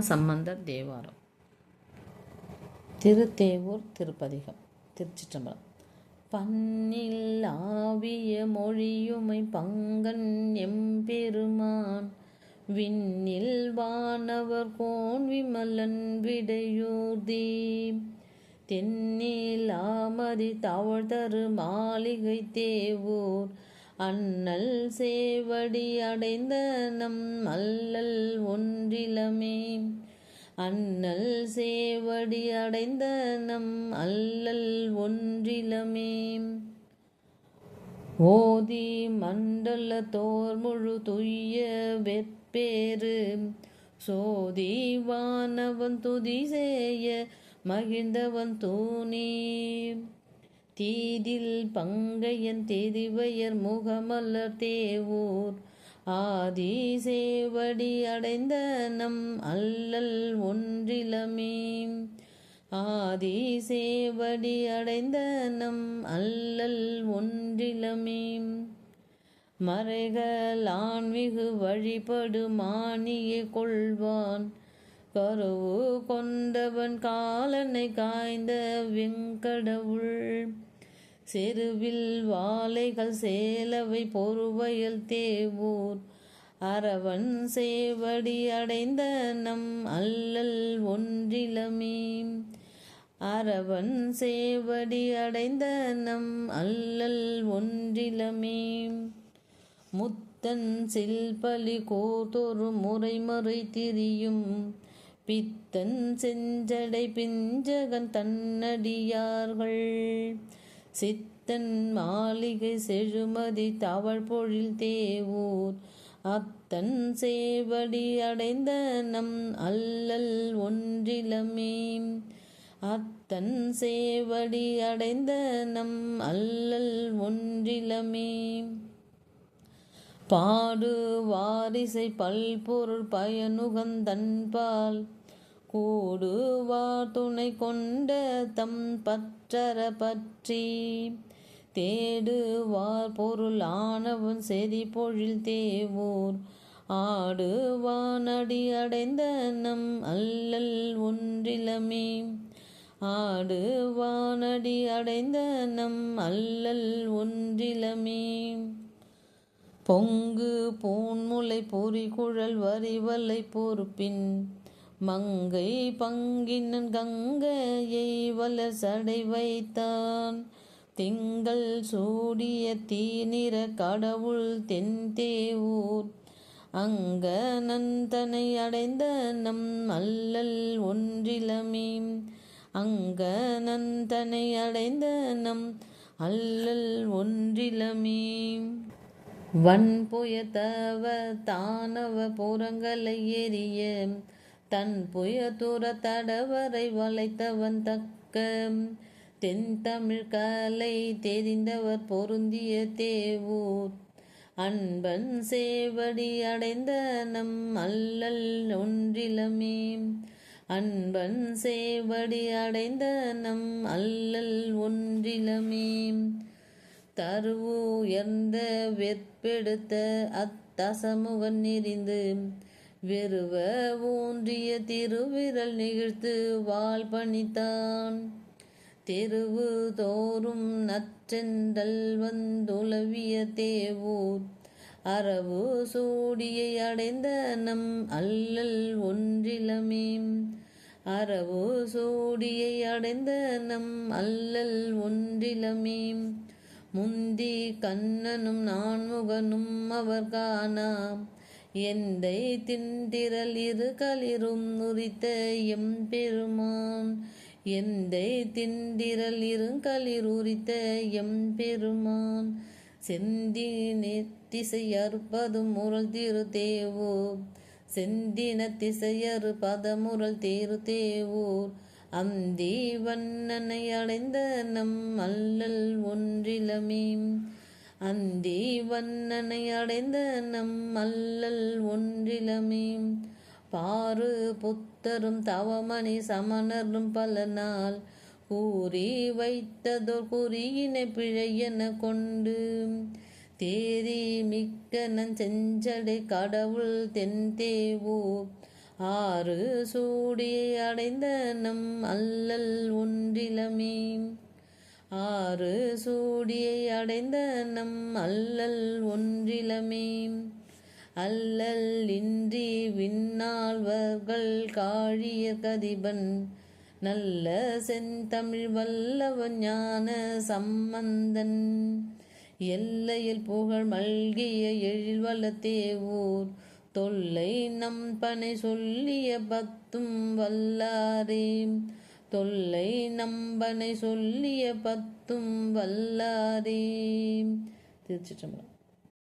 சம்பந்தர் தேவாரம். திருத்தேவூர் திருப்பதிகம் திருச்சிற்றம்பலம். பண்ணில் ஆவிய மொழியுமை பங்கன் எம்பெருமான் விண்ணில் வானவர் கோன் விமலன் விடையூர்தி. தென்னில் ஆமதி தவழ்தரு மாளிகை தேவூர் அண்ணல் சேவடி அடைந்த நம் அல்லல் ஒன்றிலமே. அண்ணல் சேவடி அடைந்த நம் அல்லல் ஒன்றிலமே. ஓதி மண்டல தோர் முழு துய்ய வெப்பேறு. சோதி வானவன் துதி செய்ய மகிழ்ந்தவன் தூணி. தீதில் பங்கையன் தேதிவையர் முகமலர் தேவூர். ஆதி சேவடி அடைந்த நம் அல்லல் ஒன்றிலமே. ஆதி சேவடி அடைந்த நம் அல்லல் ஒன்றிலமே. மறைகள் ஆன்மிகு வழிபடு மானியை கொள்வான். கருவு கொண்டவன் காலனை காய்ந்த வெங்கடவுள். செருவில் வாழைகள் சேலவை பொறுவையில் தேவூர். அரவன் சேவடி அடைந்த நம் அல்லல் ஒன்றிலமே. அரவன் சேவடி அடைந்த நம் அல்லல் ஒன்றிலமே. முத்தன் சில்பலி கோதொரு முறைமறை திரியும். பித்தன் செஞ்சடை பிஞ்சகன் தன்னடியார்கள். சித்தன் மாளிகை செழுமதி தவழ் பொழில் தேவூர். அத்தன் சேவடி அடைந்த நம் அல்லல் ஒன்றிலமே அத்தன் சேவடி அடைந்த நம் அல்லல் ஒன்றிலமே பாடு வாரிசை பல்பொருள் பயனுகந்தன்பால். கூடுவார் துணை கொண்ட தம் பற்றற பற்றி தேடுவார் பொருள் ஆனவன் செதி பொழில் தேவூர். ஆடுவானடி அடைந்த நம் அல்லல் ஒன்றிலமே. ஆடுவானடி அடைந்த நம் அல்லல் ஒன்றிலமே. பொங்கு பூன்முலை பொறி குழல் வரிவலை பொறுப்பின் மங்கை பங்கினன் கங்கையை வளர் சடை வைத்தான். திங்கள் சூடிய தீநிற கடவுள் தென்தேவூர் அங்க நந்தனை அடைந்த நம் அல்லல் ஒன்றிலமே. அங்க நந்தனை அடைந்த நம் அல்லல் ஒன்றிலமே. வன்புயத்தவ தானவ புறங்களை எரிய தன் புயத்துற தடவரை வளைத்தவன் தக்க தென் தமிழ் கலை தெரிந்தவர் பொருந்திய தேவூர். அன்பன் சேவடி அடைந்த நம் அல்லல் ஒன்றிலமே. அன்பன் சேவடி அடைந்த நம் அல்லல் ஒன்றிலமே. தருவு உயர்ந்த வெற்பெடுத்த அத்தசமுகன் எரிந்து வெறுவ ஊன்றிய திருவிரல் நிகழ்த்து வாழ் பணித்தான். தெருவு தோறும் நற்றென்றல் வந்துளவிய தேவூர். அரவு சூடியை அடைந்த நம் அல்லல் ஒன்றிலமே அரவு சூடியை அடைந்த நம் அல்லல் ஒன்றிலமே முந்தி கண்ணனும் நான்முகனும் அவர் காணாம். எந்தை திண்டிரல் இரு களிரும் உரித்த எம் பெருமான் எந்தை திண்டிரல் இருங்களிர் உரித்த எம் பெருமான் செந்தின திசையறுப்பதும் முரல் திரு தேவூர். செந்தின திசையறு பதமுரல் தேரு தேவூர். அந்தி வண்ணனை அடைந்த நம் அல்லல் ஒன்றிலமே அந்தி வண்ணனை அடைந்த நம் அல்லல் ஒன்றிலமே. பாரு புத்தரும் தவமணி சமணரும் பல நாள் கூறி வைத்ததோர் குறியினை பிழையென கொண்டு தேரி மிக்க நஞ்செஞ்சடை கடவுள் தென்தேவோ ஆறு சூடியை அடைந்த நம் அல்லல் ஒன்றிலமே. ஆறு சூடியை அடைந்த நம் அல்லல் ஒன்றிலமே. அல்லல் இன்றி விண்ணாழ்வர்கள் காழிய கதிபன். நல்ல செந்தமிழ் வல்லவன் ஞான சம்பந்தன். எல்லையில் புகழ் மல்கிய எழில் வளத்தே ஊர். தொல்லை நம்பனை சொல்லிய பத்தும் வல்லாரே. தொல்லை நம்பனை சொல்லிய பத்தும் வல்லாரே திருச்சிற்றம்பலம்.